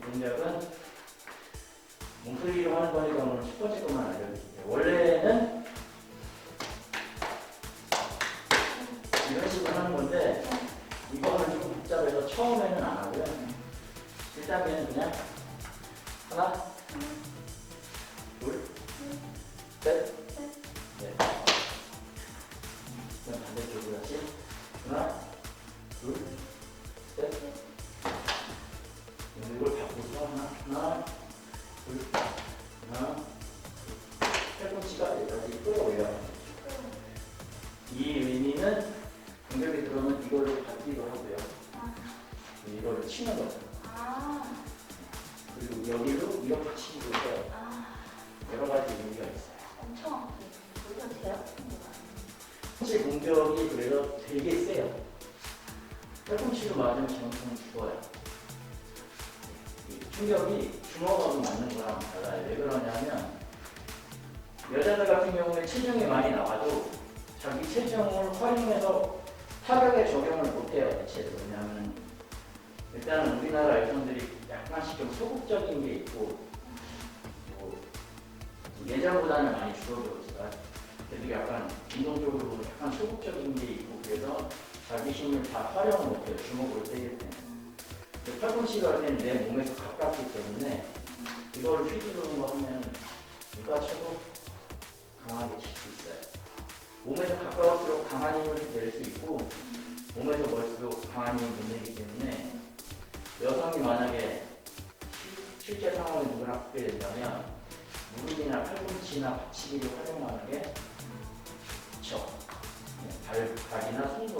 동작은 몸풀기로 하는 거니까 오늘 첫 번째 것만 알려드릴게요. 원래는 이런 식으로 하는 건데 이거는 좀 복잡해서 처음에는 안 하고요. 1단계는 그냥 하나, 이걸 바꾸서 하나, 하나, 둘, 하나, 팔꿈치가 여기까지 끌어올려요. 이 의미는 공격이 들어오면 이걸로 받기도 하고요. 이걸로 치는 거죠. 아, 그리고 여기로 이렇게 치기도 해요. 아, 여러 가지 의미가 있어요. 엄청 물론 돼요? 팔꿈치 공격이 그래서 되게 세요. 팔꿈치로 맞으면 전통 죽어요. 이 충격이 주먹하고 맞는 거랑 달라요. 왜 그러냐면 여자들 같은 경우에 체중이 많이 나와도 자기 체중을 활용해서 타격에 적용을 못해요. 대체로. 왜냐하면 일단은 우리나라 여성들이 약간씩 좀 소극적인 게 있고 뭐 예전보다는 많이 줄어들었지만 그래도 약간 운동적으로 약간 소극적인 게 있고 그래서 자기 힘을 다 활용을 못해요 주먹으로 때릴 때는 때는 내 몸에서 가깝기 때문에 이걸 휘두르는 거 하면 누가 쳐도 강하게 칠 수 있어요 몸에서 가까울수록 강한 힘을 낼 수 있고 몸에서 멀수록 강한 힘을 못 내기 때문에 여성이 만약에 실- 실제 상황에 누구나 붙게 된다면 무릎이나 팔꿈치나 받치기를 활용하는 게 좋죠. 네, 발, 발이나 손보